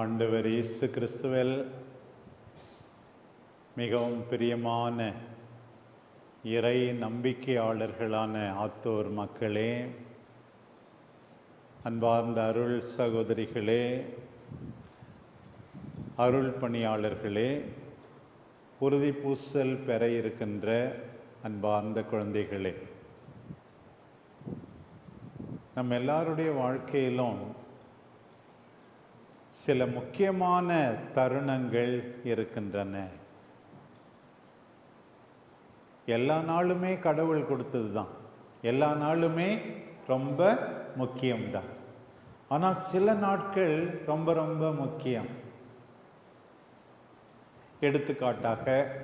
ஆண்டவர் இயேசு கிறிஸ்துவல் மிகவும் பிரியமான இறை நம்பிக்கையாளர்களான ஆத்தோர் மக்களே அன்பார்ந்த அருள் சகோதரிகளே அருள் பணியாளர்களே உறுதி பூசல் பெற இருக்கின்ற அன்பார்ந்த குழந்தைகளே. நம்ம எல்லாருடைய வாழ்க்கையிலும் சில முக்கியமான தருணங்கள் இருக்கின்றன. எல்லா நாளுமே கடவுள் கொடுத்தது தான் எல்லா நாளுமே ரொம்ப முக்கியம்தான். ஆனால் சில நாட்கள் ரொம்ப ரொம்ப முக்கியம். எடுத்துக்காட்டாக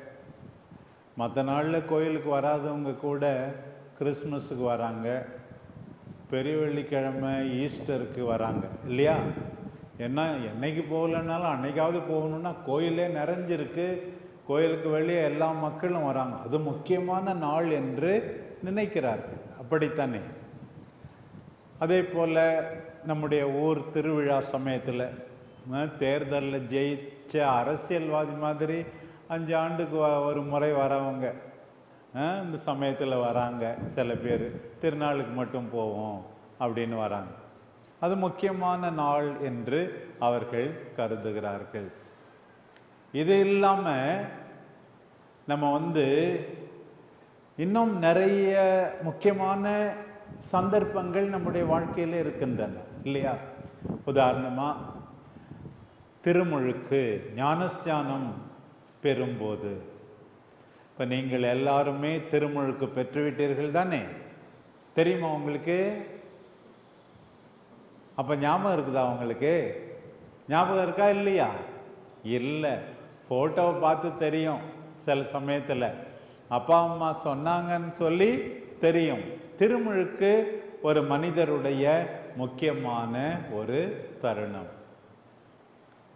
மற்ற நாளில் கோயிலுக்கு வராதவங்க கூட கிறிஸ்மஸுக்கு வராங்க. பெரிய வெள்ளிக்கிழமை ஈஸ்டருக்கு வராங்க. இல்லையா? என்ன என்னைக்கு போகலைன்னாலும் அன்னைக்காவது போகணுன்னா கோயிலே நிறைஞ்சிருக்கு. கோயிலுக்கு வெளியே எல்லா மக்களும் வராங்க. அது முக்கியமான நாள் என்று நினைக்கிறார்கள். அப்படித்தானே? அதே போல் நம்முடைய ஊர் திருவிழா சமயத்தில் தேர்தலில் ஜெயித்த அரசியல்வாதி மாதிரி அஞ்சு ஆண்டுக்கு வ- ஒரு முறை வரவங்க இந்த சமயத்தில் வராங்க. சில பேர் திருநாளுக்கு மட்டும் போவோம் அப்படின்னு வராங்க. அது முக்கியமான நாள் என்று அவர்கள் கருதுகிறார்கள். இது இல்லாமல் நம்ம வந்து இன்னும் நிறைய முக்கியமான சந்தர்ப்பங்கள் நம்முடைய வாழ்க்கையில் இருக்கின்றன இல்லையா? உதாரணமாக திருமுழுக்கு ஞானஸ்தானம் பெறும்போது. இப்போ நீங்கள் எல்லாருமே திருமுழுக்கு பெற்றுவிட்டீர்கள் தானே? தெரியுமா உங்களுக்கு? அப்போ ஞாபகம் இருக்குதா உங்களுக்கு? ஞாபகம் இருக்கா இல்லையா? இல்லை. ஃபோட்டோவை பார்த்து தெரியும் சில சமயத்தில். அப்பா அம்மா சொன்னாங்கன்னு சொல்லி தெரியும். திருமுழுக்கு ஒரு மனிதருடைய முக்கியமான ஒரு தருணம்.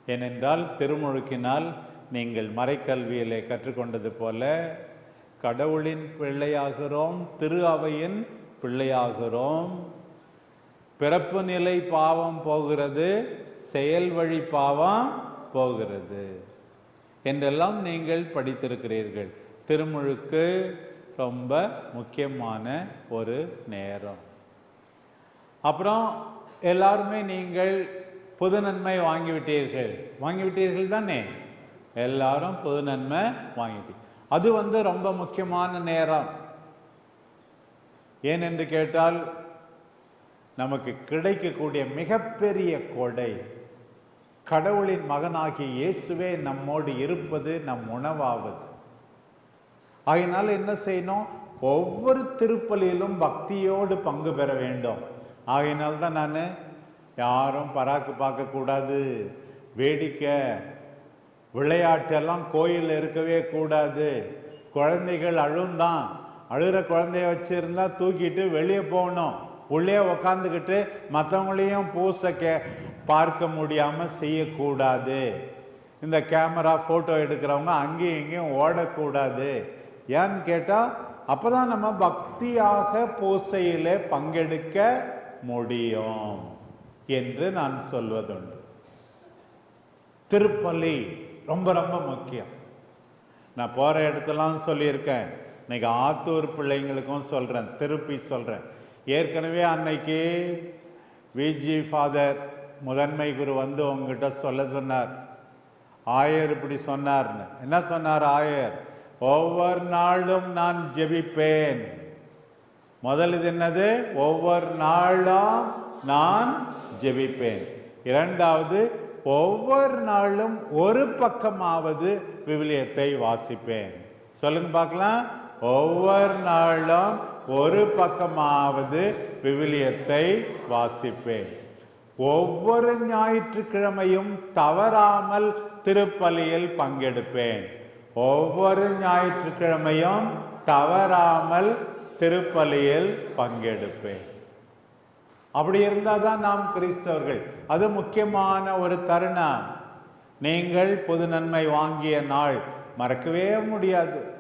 ஏனென்றால் திருமுழுக்கினால் நீங்கள் மறைக்கல்வியிலே கற்றுக்கொண்டது போல கடவுளின் பிள்ளையாகிறோம் திரு அவையின் பிள்ளையாகிறோம். பிறப்பு நிலை பாவம் போகிறது செயல் வழி பாவம் போகிறது. என்றெல்லாம் நீங்கள் படித்திருக்கிறீர்கள். திருமுழுக்கு ரொம்ப முக்கியமான ஒரு நேரம். அப்புறம் எல்லாருமே நீங்கள் புது நன்மை வாங்கிவிட்டீர்கள். வாங்கிவிட்டீர்கள் தானே? எல்லாரும் புது நன்மை வாங்கிட்டீங்க அது வந்து ரொம்ப முக்கியமான நேரம். ஏனென்று கேட்டால் நமக்கு கிடைக்கக்கூடிய மிகப்பெரிய கொடை. கடவுளின் மகனாகிய இயேசுவே நம்மோடு இருப்பது நம் உணவாவது. ஆகையினால என்ன செய்யணும்? ஒவ்வொரு திருப்பலியிலும் பக்தியோடு பங்கு பெற வேண்டும். ஆகையினால் தான் நான் யாரும் பராக்கு பார்க்கக்கூடாது வேடிக்கை விளையாட்டெல்லாம் கோயிலில் இருக்கவே கூடாது. குழந்தைகள் அழுந்தான். அழுகிற குழந்தைய வச்சுருந்தா தூக்கிட்டு வெளியே போகணும். உள்ளே உக்காந்துக்கிட்டு மற்றவங்களையும் பூச கே பார்க்க முடியாமல் செய்யக்கூடாது. இந்த கேமரா ஃபோட்டோ எடுக்கிறவங்க அங்கேயும் இங்கேயும் ஓடக்கூடாது. ஏன்னு கேட்டால் அப்போ தான் நம்ம பக்தியாக பூசையில் பங்கெடுக்க முடியும் என்று நான் சொல்வதுண்டு. திருப்பலி ரொம்ப ரொம்ப முக்கியம். நான் போகிற இடத்துலாம் சொல்லியிருக்கேன். இன்னைக்கு ஆத்தூர் பிள்ளைங்களுக்கும் சொல்கிறேன் திருப்பி சொல்கிறேன் ஏற்கனவே அன்னைக்கு விஜி ஃபாதர் முதன்மை குரு வந்து உங்ககிட்ட சொல்ல சொன்னார். ஆயர் இப்படி சொன்னார்னு. என்ன சொன்னார் ஆயர்? ஒவ்வொரு நாளும் நான் ஜெபிப்பேன். முதல் இது என்னது? ஒவ்வொரு நாளும் நான் ஜெபிப்பேன். இரண்டாவது ஒவ்வொரு நாளும் ஒரு பக்கமாவது விவிலியத்தை வாசிப்பேன். சொல்லுங்க பார்க்கலாம். ஒவ்வொரு நாளும் ஒரு பக்கமாவது விவிலியத்தை வாசிப்பேன். ஒவ்வொரு ஞாயிற்றுக்கிழமையும் தவறாமல் திருப்பலியில் பங்கெடுப்பேன். ஒவ்வொரு ஞாயிற்றுக்கிழமையும் தவறாமல் திருப்பலியில் பங்கெடுப்பேன். அப்படி இருந்தால் தான் நாம் கிறிஸ்தவர்கள். அது முக்கியமான ஒரு தருணம். நீங்கள் பொது நன்மை வாங்கிய நாள். மறக்கவே முடியாது.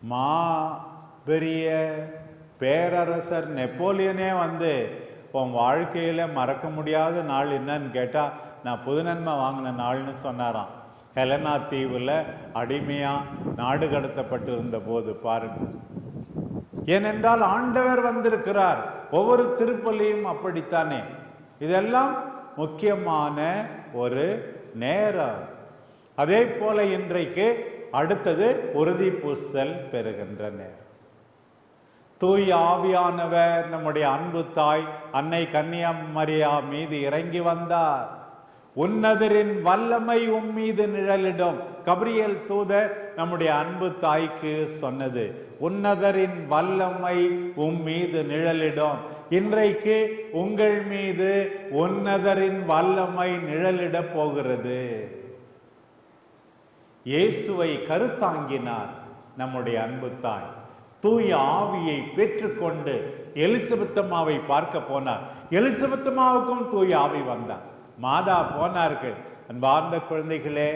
மா பெரிய பேரரசர் நெப்போலியனே வந்து உன் வாழ்க்கையில் மறக்க முடியாத நாள் என்னன்னு கேட்டால் நான் புது நன்மை வாங்கின நாள்னு சொன்னாராம். ஹெலனா தீவில் அடிமையாக நாடு கடத்தப்பட்டு இருந்த போது பாருங்க. ஏனென்றால் ஆண்டவர் வந்திருக்கிறார். ஒவ்வொரு திருப்பலியும் அப்படித்தானே. இதெல்லாம் முக்கியமான ஒரு நேரம். அதே போல இன்றைக்கு அடுத்தது உறுதி பூசல் பெறுகின்ற நேரம். தூய் ஆவியானவர் நம்முடைய அன்பு தாய் அன்னை கன்னியாமரியா மீது இறங்கி வந்தார். உன்னதரின் வல்லமை உம் மீது நிழலிடும். கபிரியல் தூதர் நம்முடைய அன்பு தாய்க்கு சொன்னது உன்னதரின் வல்லமை உம் மீது நிழலிடும். இன்றைக்கு உங்கள் மீது உன்னதரின் வல்லமை நிழலிடப் போகிறது. இயேசுவை கருத்தாங்கினார் நம்முடைய அன்பு தாய். தூய ஆவியை பெற்றுக்கொண்டு எலிசபெத்தம்மாவை பார்க்க போனார். எலிசபெத்தம்மாவுக்கும் தூய ஆவி வந்தார் மாதா போனார்கள். அன்பார்ந்த குழந்தைகளே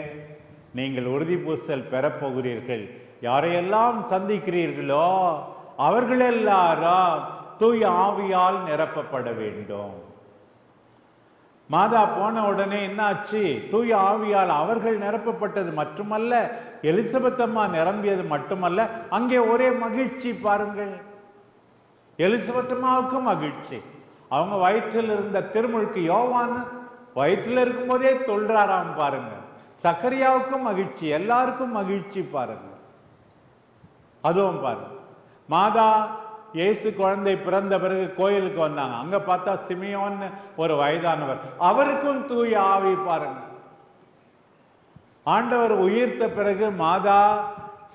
நீங்கள் உறுதி பூசல் பெறப்போகிறீர்கள் யாரையெல்லாம் சந்திக்கிறீர்களோ அவர்கள் எல்லாரும் தூய ஆவியால் நிரப்பப்பட வேண்டும். மாதா போன உடனே என்னாச்சு? தூய ஆவியால் அவர்கள் நிரப்பப்பட்டது மட்டுமல்ல எலிசபெத் அம்மா நிரம்பியது மட்டுமல்ல அங்கே ஒரே மகிழ்ச்சி பாருங்கள். எலிசபெத் அம்மாவுக்கும் மகிழ்ச்சி. அவங்க வயிற்றில் இருந்த திருமுழுக்கு யோவான் வயிற்றில் இருக்கும்போதே தொல்றாராம் பாருங்க. சக்கரியாவுக்கும் மகிழ்ச்சி எல்லாருக்கும் மகிழ்ச்சி பாருங்க. அதுவும் பாருங்க. மாதா இயேசு குழந்தை பிறந்த பிறகு கோயிலுக்கு வந்தாங்க. அங்க பார்த்தா சிமியோன்னு ஒரு வயதானவர். அவருக்கும் தூய ஆவி பாருங்க. ஆண்டவர் உயிர்த்த பிறகு மாதா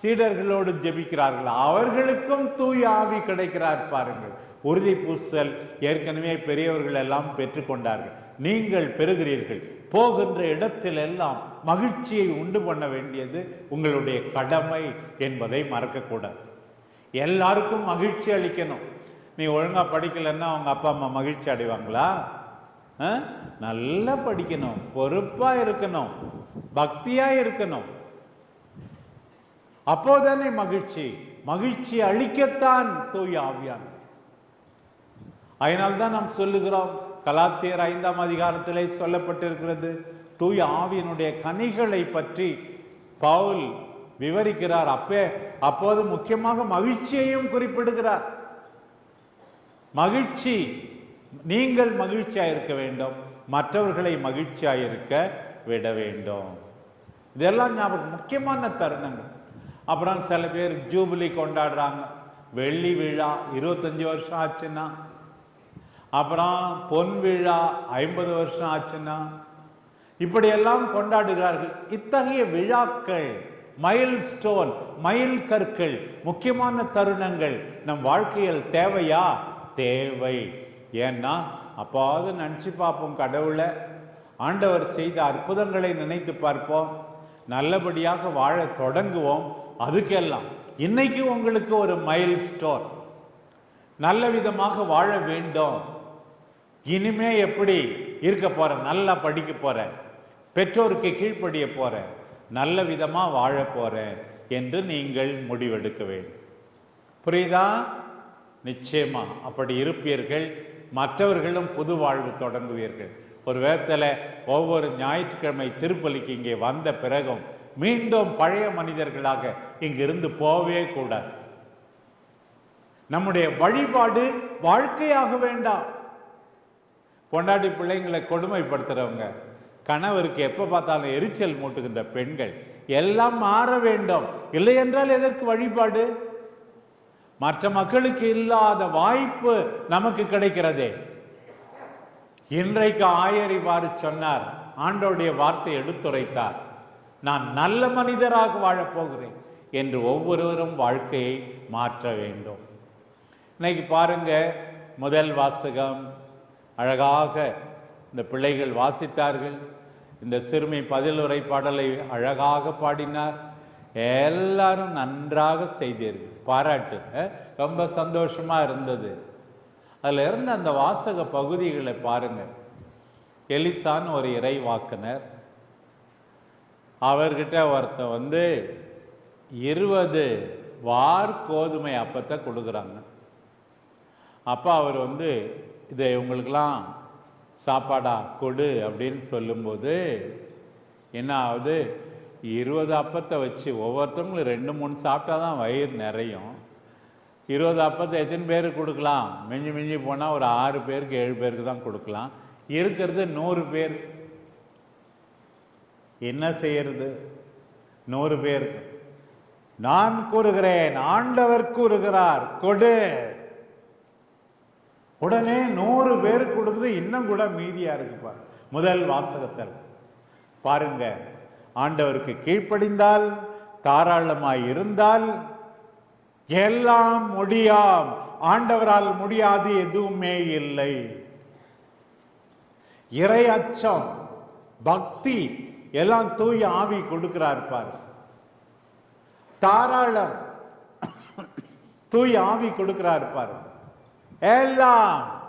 சீடர்களோடு ஜெபிக்கிறார்கள். அவர்களுக்கும் தூய ஆவி கிடைக்கிறார் பாருங்கள். உறுதி பூசல் ஏற்கனவே பெரியவர்கள் எல்லாம் பெற்றுக்கொண்டார்கள் நீங்கள் பெறுகிறீர்கள். போகின்ற இடத்தில் எல்லாம் மகிழ்ச்சியை உண்டு பண்ண வேண்டியது உங்களுடைய கடமை என்பதை மறக்கக்கூடாது. எல்லாருக்கும் மகிழ்ச்சி அளிக்கணும். நீ ஒழுங்கா படிக்கலைன்னா அவங்க அப்பா அம்மா மகிழ்ச்சி அடைவாங்களா? நல்லா படிக்கணும். பொறுப்பா இருக்கணும். பக்தியா இருக்கணும். அப்போதானே மகிழ்ச்சி. மகிழ்ச்சி அளிக்கத்தான் தூய் ஆவியான். அதனால்தான் நாம் சொல்லுகிறோம் கலாத்தியர் ஐந்தாம் அதிகாரத்திலே சொல்லப்பட்டிருக்கிறது தூய் ஆவியினுடைய கனிகளை பற்றி பவுல் விவரிக்கிறார். அப்பே அப்போது முக்கியமாக மகிழ்ச்சியையும் குறிப்பிடுகிறார். மகிழ்ச்சி நீங்கள் மகிழ்ச்சியாக இருக்க வேண்டும். மற்றவர்களை மகிழ்ச்சியாக இருக்க விட வேண்டும். இதெல்லாம் ஞாபகம் முக்கியமான தருணங்கள். அப்புறம் சில பேர் ஜூபிலி கொண்டாடுறாங்க. வெள்ளி விழா இருபத்தஞ்சு வருஷம் ஆச்சுன்னா. அப்புறம் பொன் விழா ஐம்பது வருஷம் ஆச்சுன்னா. இப்படியெல்லாம் கொண்டாடுகிறார்கள். இத்தகைய விழாக்கள் மைல் ஸ்டோன் மைல் கற்கள் முக்கியமான தருணங்கள். நம் வாழ்க்கையில் தேவையா? தேவை. ஏன்னா அப்பாவது நினச்சி பார்ப்போம் கடவுளை. ஆண்டவர் செய்த அற்புதங்களை நினைத்து பார்ப்போம். நல்லபடியாக வாழ தொடங்குவோம். அதுக்கெல்லாம் இன்னைக்கு உங்களுக்கு ஒரு மைல் ஸ்டோன் நல்ல விதமாக வாழ வேண்டும். இனிமே எப்படி இருக்க போகிறேன் நல்லா படிக்க போகிறேன் பெற்றோருக்கு கீழ்ப்படிய போகிறேன் நல்ல விதமாக வாழ என்று நீங்கள் முடிவெடுக்க வேண்டும். புரியுதா? நிச்சயமா. அப்படி இருப்பீர்கள். மற்றவர்களும் புது வாழ்வு தொடங்குவீர்கள். ஒரு விதத்தில் ஒவ்வொரு ஞாயிற்றுக்கிழமை திருப்பலிக்கு இங்கே வந்த பிறகும் மீண்டும் பழைய மனிதர்களாக இங்கிருந்து போகவே கூடாது. நம்முடைய வழிபாடு வாழ்க்கையாக வேண்டாம். பொண்டாட்டி பிள்ளைங்களை கொடுமைப்படுத்துறவங்க கணவருக்கு எப்போ பார்த்தாலும் எரிச்சல் மூட்டுகின்ற பெண்கள் எல்லாம் மாற வேண்டும். இல்லை என்றால் எதற்கு வழிபாடு? மற்ற மக்களுக்கு இல்லாத வாய்ப்பு நமக்கு கிடைக்கிறதே. இன்றைக்கு ஆயர் இவ்வாறு சொன்னார். ஆண்டோடைய வார்த்தை எடுத்துரைத்தார். நான் நல்ல மனிதராக வாழப் போகிறேன் என்று ஒவ்வொருவரும் வாழ்க்கையை மாற்ற வேண்டும். இன்னைக்கு பாருங்க முதல் வாசகம். அழகாக இந்த பிள்ளைகள் வாசித்தார்கள். இந்த சிறுமி பதிலுரை பாடலை அழகாக பாடினார். எல்லாரும் நன்றாக செய்தீர்கள். பாராட்டு ரொம்ப சந்தோஷமா இருந்தது. அதில் இருந்த அந்த வாசக பகுதிகளை பாருங்கள் எலிசான் ஒரு இறை வாக்குனர். அவர்கிட்ட ஒருத்தன் வந்து இருபது வார் கோதுமை அப்பத்தை கொடுக்குறாங்க. அப்போ அவர் வந்து இதை இவங்களுக்கெல்லாம் சாப்பாடா கொடு அப்படின்னு சொல்லும்போது என்ன ஆகுது இருபது அப்பத்தை வச்சு ஒவ்வொருத்தவங்களும் ரெண்டு மூணு சாப்பிட்டா தான் வயிறு நிறையும். இருபது அப்பத்தை எத்தனை பேருக்கு கொடுக்கலாம்? மிஞ்சி மிஞ்சி போனால் ஒரு ஆறு பேருக்கு ஏழு பேருக்கு தான் கொடுக்கலாம். இருக்கிறது நூறு பேர். என்ன செய்யறது? நூறு பேருக்கு. நான் கூறுகிறேன் ஆண்டவர் கூறுகிறார் கொடு. உடனே நூறு பேருக்கு கொடுக்குது இன்னும் கூட மீதியாக இருக்குப்பா. முதல் வாசகத்தில். பாருங்க ஆண்டவருக்கு கீழ்ப்படிந்தால் தாராளமாய் இருந்தால் எல்லாம் முடியாம். ஆண்டவரால் முடியாது எதுவுமே இல்லை. இறை அச்சம் பக்தி எல்லாம் தூய ஆவி கொடுக்கிறார் பாரு. தாராளம் தூய் ஆவி கொடுக்கிறார் பாரு. எல்லாம்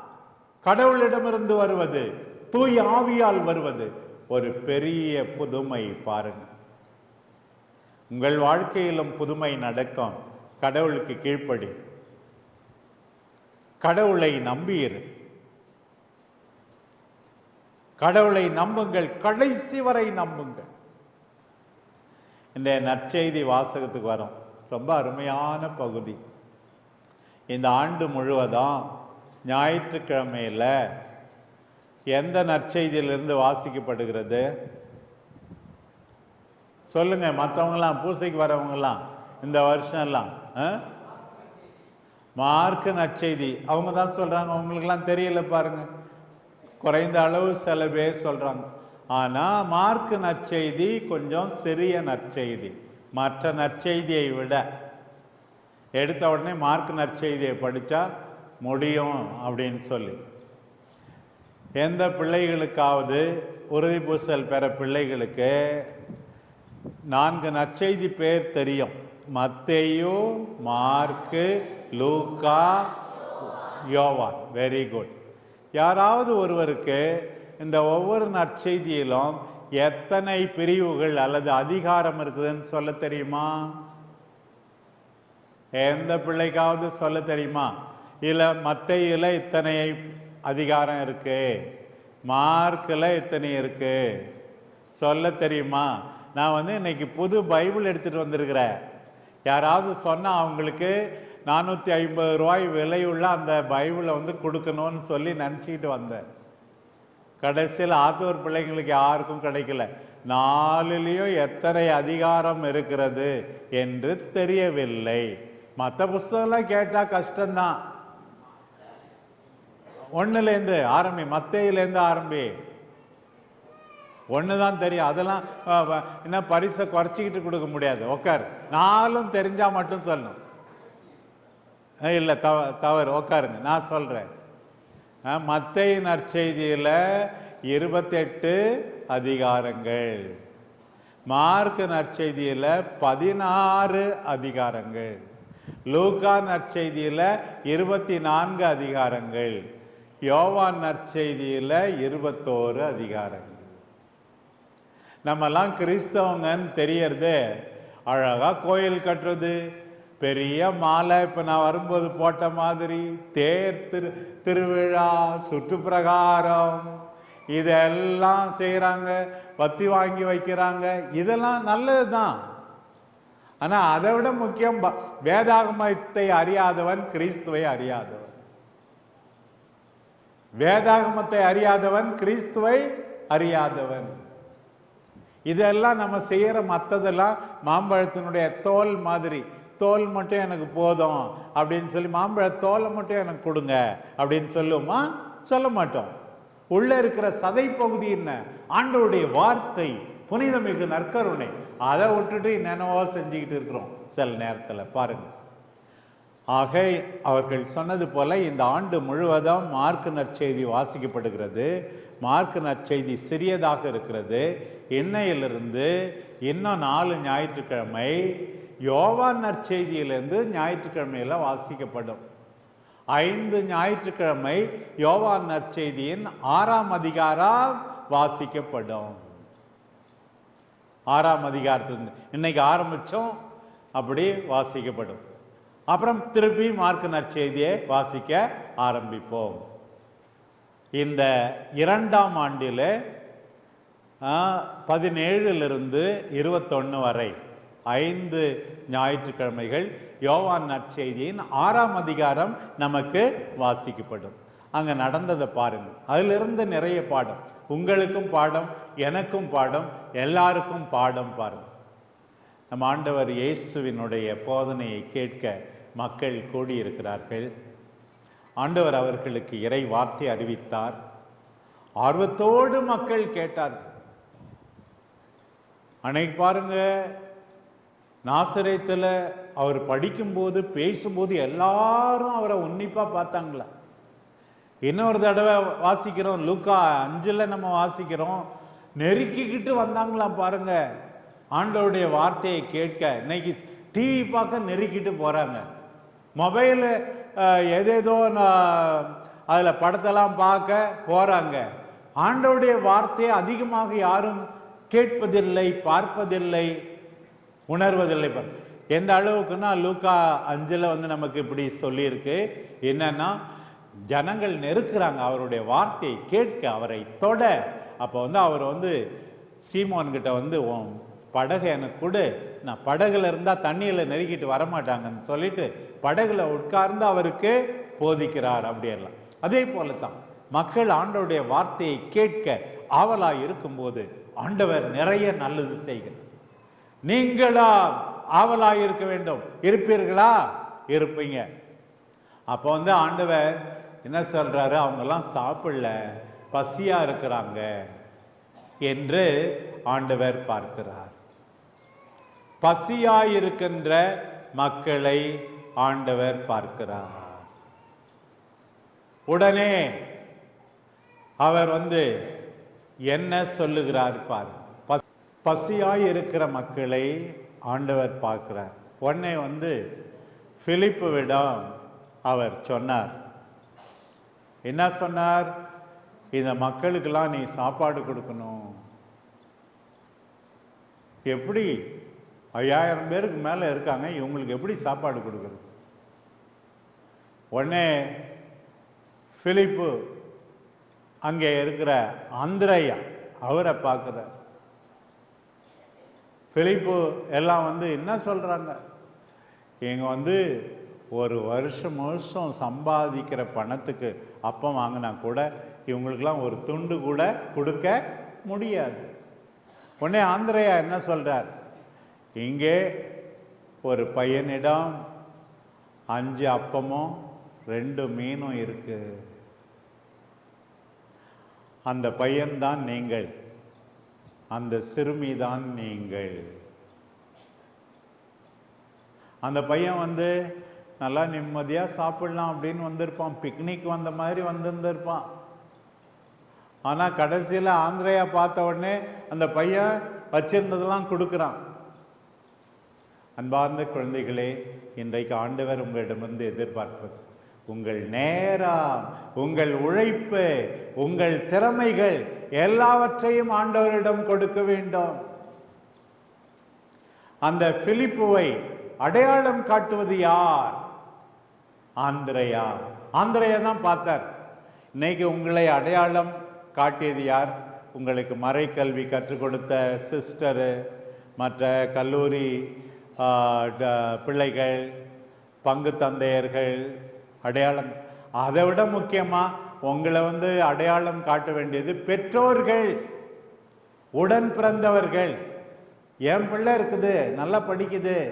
கடவுளிடமிருந்து வருவது தூய் ஆவியால் வருவது. ஒரு பெரிய புதுமை பாருங்க. உங்கள் வாழ்க்கையிலும் புதுமை நடக்கும். கடவுளுக்கு கீழ்ப்படி. கடவுளை நம்பியிரு கடவுளை நம்புங்கள். கடைசி வரை நம்புங்கள். இந்த நற்செய்தி வாசகத்துக்கு வரும். ரொம்ப அருமையான பகுதி. இந்த ஆண்டு முழுவதும் ஞாயிற்றுக்கிழமையில் எந்த நற்செய்தியிலிருந்து வாசிக்கப்படுகிறது? சொல்லுங்க மற்றவங்களாம் பூசைக்கு வரவங்கலாம் இந்த வருஷம் எல்லாம் ஆ? மார்க்கு நற்செய்தி. அவங்க தான் சொல்கிறாங்க அவங்களுக்கெல்லாம் தெரியல பாருங்க. குறைந்த அளவு சில பேர் சொல்கிறாங்க ஆனால் மார்க்கு நற்செய்தி கொஞ்சம் சிறிய நற்செய்தி. மற்ற நற்செய்தியை விட எடுத்த உடனே மார்க் நற்செய்தியை படித்தா முடியும் அப்படின்னு சொல்லி. எந்த பிள்ளைகளுக்காவது உறுதி பூசல் பெற பிள்ளைகளுக்கு நான்கு நற்செய்தி பேர் தெரியும். மத்தேயு மார்க்கு லூக்கா யோவான். வெரி குட் யாராவது ஒருவருக்கு இந்த ஒவ்வொரு நற்செய்தியிலும் எத்தனை பிரிவுகள் அல்லது அதிகாரம் இருக்குதுன்னு சொல்ல தெரியுமா? எந்த பிள்ளைக்காவது சொல்ல தெரியுமா? இல்லை மத்தையில் இத்தனை அதிகாரம் இருக்கு. மார்க்கில் இத்தனை இருக்கு. சொல்ல தெரியுமா? நான் வந்து இன்னைக்கு புது பைபிள் எடுத்துகிட்டு வந்திருக்கிறேன். யாராவது சொன்னால் அவங்களுக்கு நானூற்றி ஐம்பது ரூபாய் விலையுள்ள அந்த பைபிளை வந்து கொடுக்கணும்னு சொல்லி நினச்சிக்கிட்டு வந்தேன். கடைசியில் ஆத்தூர் பிள்ளைங்களுக்கு யாருக்கும் கிடைக்கல. நாலுலேயும் எத்தனை அதிகாரம் இருக்கிறது என்று தெரியவில்லை. மற்ற புஸ்தகம்லாம் கேட்டால் கஷ்டம்தான். ஒன்றுலேருந்து ஆரம்பி மத்தையிலேருந்து ஆரம்பி. ஒன்று தான் தெரியும். அதெல்லாம் என்ன பரிசை குறைச்சிக்கிட்டு கொடுக்க முடியாது. உக்கார். நாலும் தெரிஞ்சால் மட்டும் சொல்லணும். இல்லை தவ தவறு. உட்காருங்க நான் சொல்கிறேன் மத்தை நற்செய்தியில் இருபத்தெட்டு அதிகாரங்கள். மார்க் நற்செய்தியில் பதினாறு அதிகாரங்கள். லூகா நற்செய்தியில் இருபத்தி நான்கு அதிகாரங்கள். யோவான் நற்செய்தியில் இருபத்தோரு அதிகாரங்கள். நம்மெல்லாம் கிறிஸ்தவங்கன்னு தெரியறது. அழகாக கோயில் கட்டுறது பெரிய மாலை இப்போ நான் வரும்போது போட்ட மாதிரி தேர் திரு திருவிழா சுற்றுப்பிரகாரம் இதெல்லாம் செய்கிறாங்க பத்தி வாங்கி வைக்கிறாங்க இதெல்லாம் நல்லது தான் ஆனால் அதை விட முக்கியம் ப- வேதாகமத்தை அறியாதவன் கிறிஸ்துவை அறியாதவன். வேதாகமத்தை அறியாதவன் கிறிஸ்துவை அறியாதவன். இதெல்லாம் நம்ம செய்கிற மற்றதெல்லாம் மாம்பழத்தினுடைய தோல் மாதிரி. தோல் மட்டும் எனக்கு போதும் அப்படின்னு சொல்லி மாம்பழ தோலை மட்டும் எனக்கு கொடுங்க அப்படின்னு சொல்லுவோமா சொல்ல மாட்டோம். உள்ளே இருக்கிற சதை பகுதி என்ன? ஆண்டவருடைய வார்த்தை புனிதமிகு நற்கருணை. அதை விட்டுட்டு என்னென்னவோ செஞ்சுக்கிட்டு இருக்கிறோம் சில நேரத்தில் பாருங்கள் ஆக அவர்கள் சொன்னது போல் இந்த ஆண்டு முழுவதும் மார்க் நற்செய்தி வாசிக்கப்படுகிறது. மார்க் நற்செய்தி சிறியதாக இருக்கிறது. இன்னையிலிருந்து இன்னும் நாலு ஞாயிற்றுக்கிழமை யோவான் நற்செய்தியிலிருந்து ஞாயிற்றுக்கிழமையில் வாசிக்கப்படும். ஐந்து ஞாயிற்றுக்கிழமை யோவான் நற்செய்தியின் ஆறாம் அதிகாரம் வாசிக்கப்படும். ஆறாம் அதிகாரத்திலிருந்து. இன்னைக்கு ஆரம்பித்தோம் அப்படி வாசிக்கப்படும். அப்புறம் திருப்பி மார்க் நற்செய்தியை வாசிக்க ஆரம்பிப்போம். இந்த இரண்டாம் ஆண்டில் பதினேழுலிருந்து இருபத்தொன்று வரை ஐந்து ஞாயிற்றுக்கிழமைகள் யோவான் நற்செய்தியின் ஆறாம் அதிகாரம் நமக்கு வாசிக்கப்படும். அங்கே நடந்ததை பாருங்கள் அதிலிருந்து நிறைய பாடம். உங்களுக்கும் பாடம் எனக்கும் பாடம் எல்லாருக்கும் பாடம் பாருங்கள் நம் ஆண்டவர் இயேசுவினுடைய போதனையை கேட்க மக்கள் கூடியிருக்கிறார்கள். ஆண்டவர் அவர்களுக்கு இறை வார்த்தை அறிவித்தார். ஆர்வத்தோடு மக்கள் கேட்டார்கள். அன்னைக்கு பாருங்க நாசரேத்தில் அவர் படிக்கும்போது பேசும்போது எல்லாரும் அவரை உன்னிப்பாக பார்த்தாங்களா? இன்னொரு தடவை வாசிக்கிறோம். லூக்கா அஞ்சில் நம்ம வாசிக்கிறோம். நெருக்கிக்கிட்டு வந்தாங்களாம் பாருங்க. ஆண்டவருடைய வார்த்தையை கேட்க இன்னைக்கு டிவி பார்க்க நெருக்கிட்டு போகிறாங்க மொபைலு எதேதோ அதில் படத்தெல்லாம் பார்க்க போகிறாங்க ஆண்டவருடைய வார்த்தையை அதிகமாக யாரும் கேட்பதில்லை பார்ப்பதில்லை உணர்வதில்லை பாருங்க. எந்த அளவுக்குன்னா லூக்கா அஞ்சில் வந்து நமக்கு இப்படி சொல்லியிருக்கு. என்னன்னா ஜனங்கள் நெருக்கிறாங்க அவருடைய வார்த்தையை கேட்க அவரை தொட. அப்போ வந்து அவர் வந்து சீமோன்கிட்ட வந்து உன் படகு எனக்கு கொடு. நான் படகுல இருந்தால் தண்ணியில் நெருக்கிட்டு வரமாட்டாங்கன்னு சொல்லிட்டு படகுல உட்கார்ந்து அவருக்கு போதிக்கிறார் அப்படியெல்லாம். அதே போல தான் மக்கள் ஆண்டவருடைய வார்த்தையை கேட்க ஆவலாக இருக்கும்போது ஆண்டவர் நிறைய நல்லது செய்கிறார். நீங்களா ஆவலாக இருக்க வேண்டும். இருப்பீர்களா? இருப்பீங்க. அப்போ வந்து ஆண்டவர் என்ன சொல்றாரு? அவங்கெல்லாம் சாப்பிடல. பசியா இருக்கிறாங்க என்று ஆண்டவர் பார்க்கிறார். பசியாயிருக்கின்ற மக்களை ஆண்டவர் பார்க்கிறார். உடனே அவர் வந்து என்ன சொல்லுகிறார் பாரு. பஸ்- பசியாய் இருக்கிற மக்களை ஆண்டவர் பார்க்கிறார். உடனே வந்து பிலிப்புவிடம் அவர் சொன்னார். என்ன சொன்னார்? இந்த மக்களுக்கெல்லாம் நீ சாப்பாடு கொடுக்கணும். எப்படி? ஐயாயிரம் பேருக்கு மேலே இருக்காங்க இவங்களுக்கு எப்படி சாப்பாடு கொடுக்குறது? உடனே ஃபிலிப்பு அங்கே இருக்கிற அந்திரையா அவரை பார்க்குற ஃபிலிப்பு எல்லாம் வந்து என்ன சொல்கிறாங்க இங்கே வந்து ஒரு வருஷம் வருஷம் சம்பாதிக்கிற பணத்துக்கு அப்பம் வாங்கினா கூட இவங்களுக்கெல்லாம் ஒரு துண்டு கூட கொடுக்க முடியாது. உடனே ஆந்திரையா என்ன சொல்கிறார் இங்கே ஒரு பையனிடம் அஞ்சு அப்பமும் ரெண்டு மீனும் இருக்கு. அந்த பையன்தான் நீங்கள். அந்த சிறுமி தான் நீங்கள். அந்த பையன் வந்து நல்லா நிம்மதியாக சாப்பிடலாம் அப்படின்னு வந்திருப்பான். பிக்னிக் வந்த மாதிரி வந்திருந்திருப்பான். ஆனால் கடைசியில் ஆந்திரையா பார்த்த உடனே அந்த பையன் வச்சிருந்ததெல்லாம் கொடுக்குறான். அன்பார்ந்த குழந்தைகளே இன்றைக்கு ஆண்டவர் உங்களிடமிருந்து எதிர்பார்ப்பது உங்கள் நேரம் உங்கள் உழைப்பு உங்கள் திறமைகள் எல்லாவற்றையும் ஆண்டவரிடம் கொடுக்க வேண்டும். அந்த பிலிப்புவை அடையாளம் காட்டுவது யார்? ஆந்திரையா? ஆந்திரையா தான் பார்த்தார். இன்னைக்கு உங்களை அடையாளம் காட்டியது யார்? உங்களுக்கு மறைக்கல்வி கற்றுக் கொடுத்த சிஸ்டரு மற்ற கல்லூரி ட- பிள்ளைகள் பங்கு தந்தையர்கள் அடையாளம். அதை விட முக்கியமாக உங்களை வந்து அடையாளம் காட்ட வேண்டியது பெற்றோர்கள். உடன் பிறந்தவர்கள். என் பிள்ளை இருக்குது நல்லா படிக்குது.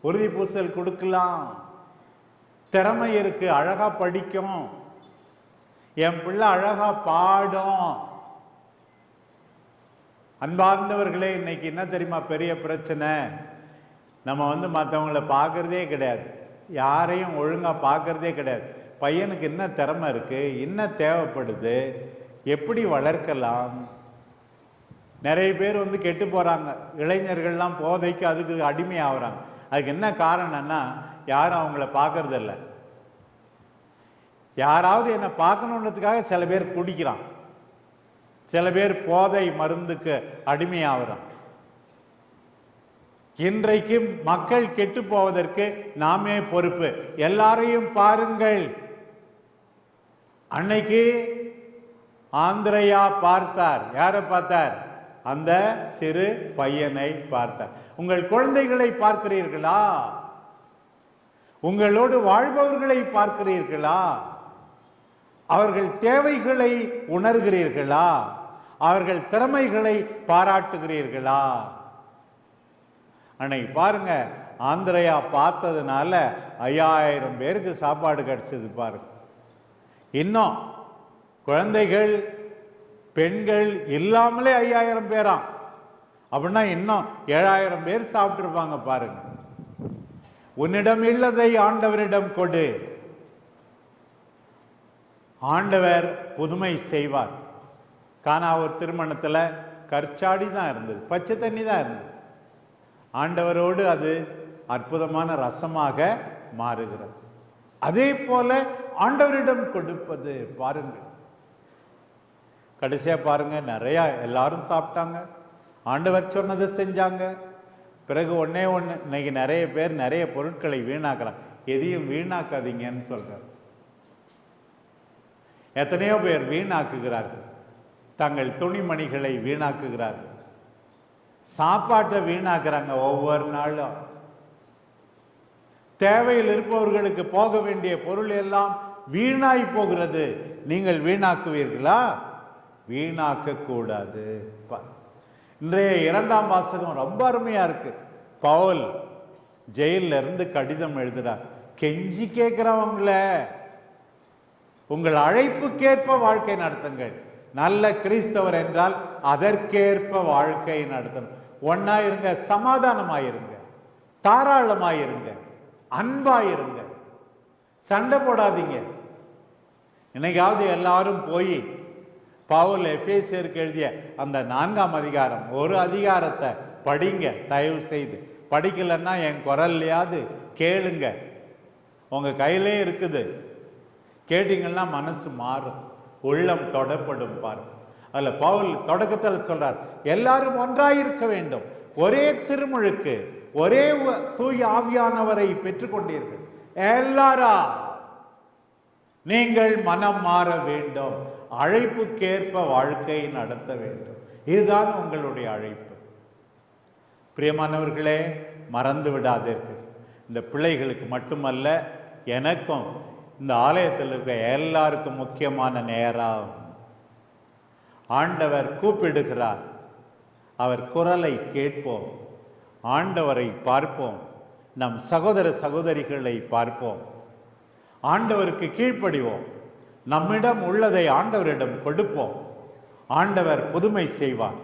உறுதி பூசல் கொடுக்கலாம். திறமை இருக்கு அழகா படிக்கும். என் பிள்ளை அழகா பாடும். அன்பார்ந்தவர்களே இன்னைக்கு என்ன தெரியுமா பெரிய பிரச்சனை? நம்ம வந்து மற்றவங்கள பார்க்கறதே கிடையாது. யாரையும் ஒழுங்காக பார்க்கறதே கிடையாது. பையனுக்கு என்ன திறமை இருக்கு? என்ன தேவைப்படுது? எப்படி வளர்க்கலாம்? நிறைய பேர் வந்து கெட்டு போகிறாங்க இளைஞர்கள்லாம் போதைக்கு அதுக்கு அடிமை ஆகுறாங்க அதுக்கு என்ன காரணம்னா யாரும் அவங்கள பார்க்கறதில்ல. யாராவது என்னை பார்க்கணுன்றதுக்காக சில பேர் குடிக்கிறான். சில பேர் போதை மருந்துக்கு அடிமையாகிறான். இன்றைக்கு மக்கள் கெட்டு போவதற்கு நாமே பொறுப்பு. எல்லாரையும் பாருங்கள். அன்னைக்கு ஆந்திரையா பார்த்தார். யாரை பார்த்தார்? அந்த சிறு பையனை பார்த்தார். உங்கள் குழந்தைகளை பார்க்கிறீர்களா? உங்களோடு வாழ்பவர்களை பார்க்கிறீர்களா? அவர்கள் தேவைகளை உணர்கிறீர்களா? அவர்கள் திறமைகளை பாராட்டுகிறீர்களா? அன்னைக்கு பாருங்க ஆந்திரையா பார்த்ததுனால ஐயாயிரம் பேருக்கு சாப்பாடு கிடைச்சது பாருங்க. இன்னும் குழந்தைகள் பெண்கள் இல்லாமலே ஐயாயிரம் பேராம். அப்படின்னா இன்னும் ஏழாயிரம் பேர் சாப்பிட்டுருப்பாங்க பாருங்க. உன்னிடம் இல்லதை ஆண்டவரிடம் கொடு. ஆண்டவர் புதுமை செய்வார். காணா ஒரு திருமணத்தில் கற்சாடி தான் இருந்தது பச்சை தண்ணி தான் இருந்தது. ஆண்டவரோடு அது அற்புதமான ரசமாக மாறுகிறது. அதே போல ஆண்டவரிடம் கொடுப்பது பாருங்கள் கடைசியா பாருங்க நிறையா எல்லாரும் சாப்பிட்டாங்க. ஆண்டவர் சொன்னதை செஞ்சாங்க. பிறகு ஒன்றே ஒன்று இன்னைக்கு நிறைய பேர் நிறைய பொருட்களை வீணாக்கலாம் எதையும் வீணாக்காதீங்கன்னு சொல்கிறார் எத்தனையோ பேர் வீணாக்குகிறார்கள். தங்கள் துணிமணிகளை வீணாக்குகிறார்கள். சாப்பாட்டை வீணாக்குறாங்க ஒவ்வொரு நாளும். தேவையில் இருப்பவர்களுக்கு போக வேண்டிய பொருள் எல்லாம் வீணாய் போகிறது. நீங்கள் வீணாக்குவீர்களா? வீணாக்க கூடாது இன்றைய இரண்டாம் வாசகம் ரொம்ப அருமையாக இருக்குது பவுல் ஜெயில்ல இருந்து கடிதம் எழுதுறார். கெஞ்சி கேட்குறவங்கள உங்கள் அழைப்புக்கேற்ப வாழ்க்கை நடத்துங்கள். நல்ல கிறிஸ்தவர் என்றால் அதற்கேற்ப வாழ்க்கை நடத்தணும். ஒன்றா இருங்க சமாதானமாயிருங்க. தாராளமாயிருங்க. அன்பாயிருங்க. சண்டை போடாதீங்க. இன்னைக்காவது எல்லாரும் போய் பவுல் எஃபேசியருக்கு எழுதிய அந்த நான்காம் அதிகாரம் ஒரு அதிகாரத்தை படிங்க தயவு செய்து. படிக்கலைன்னா என் குரல்லையாவது கேளுங்க. உங்கள் கையிலே இருக்குது. கேட்டிங்கன்னா மனசு மாறும். உள்ளம் தொடப்படும் பாருங்க அதில் பவுல் தொடக்கத்தில் சொல்கிறார் எல்லாரும் ஒன்றாயிருக்க வேண்டும். ஒரே திருமுழுக்கு ஒரே தூய் ஆவியானவரை பெற்றுக்கொண்டீர்கள். எல்லாரா? நீங்கள் மனம் மாற வேண்டும். அழைப்புக்கேற்ப வாழ்க்கை நடத்த வேண்டும். இதுதான் உங்களுடைய அழைப்பு. பிரியமானவர்களே மறந்து விடாதீர்கள். இந்த பிள்ளைகளுக்கு மட்டுமல்ல எனக்கும் இந்த ஆலயத்தில் இருக்க எல்லாருக்கும் முக்கியமான நேரம். ஆண்டவர் கூப்பிடுகிறார். அவர் குரலை கேட்போம். ஆண்டவரை பார்ப்போம். நம் சகோதர சகோதரிகளை பார்ப்போம். ஆண்டவருக்கு கீழ்ப்படிவோம். நம்மிடம் உள்ளதை ஆண்டவரிடம் கொடுப்போம். ஆண்டவர் புதுமை செய்வார்.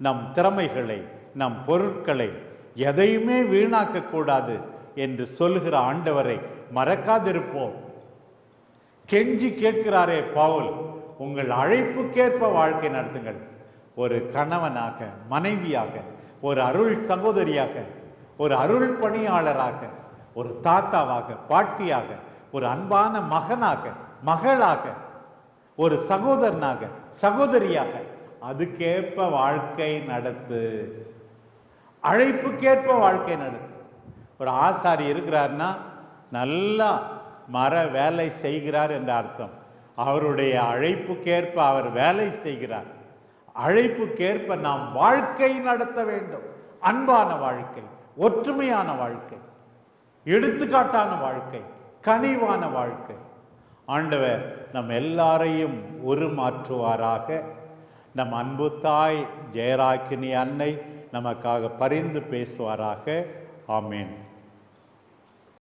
நம் திறமைகளை நம் பொருட்களை எதையுமே வீணாக்க கூடாது என்று சொல்லுகிற ஆண்டவரை மறக்காதிருப்போம். கெஞ்சி கேட்கிறாரே பவுல் உங்கள் அழைப்புக்கேற்ப வாழ்க்கை நடத்துங்கள். ஒரு கணவனாக மனைவியாக ஒரு அருள் சகோதரியாக ஒரு அருள் பணியாளராக ஒரு தாத்தாவாக பாட்டியாக ஒரு அன்பான மகனாக மகளாக ஒரு சகோதரனாக சகோதரியாக அதுக்கேற்ப வாழ்க்கை நடத்து. அழைப்புக்கேற்ப வாழ்க்கை நடத்து. ஒரு ஆசாரி இருக்கிறார்னா நல்லா மர வேலை செய்கிறார் என்ற அர்த்தம். அவருடைய அழைப்புக்கேற்ப அவர் வேலை செய்கிறார். அழைப்புக்கேற்ப நாம் வாழ்க்கை நடத்த வேண்டும். அன்பான வாழ்க்கை ஒற்றுமையான வாழ்க்கை எடுத்துக்காட்டான வாழ்க்கை கனிவான வாழ்க்கை. ஆண்டவர் நம் எல்லாரையும் உருமாற்றுவாராக. நம் அன்பு தாய் ஜெயராக்கினி அன்னை நமக்காக பரிந்து பேசுவாராக. ஆமேன்.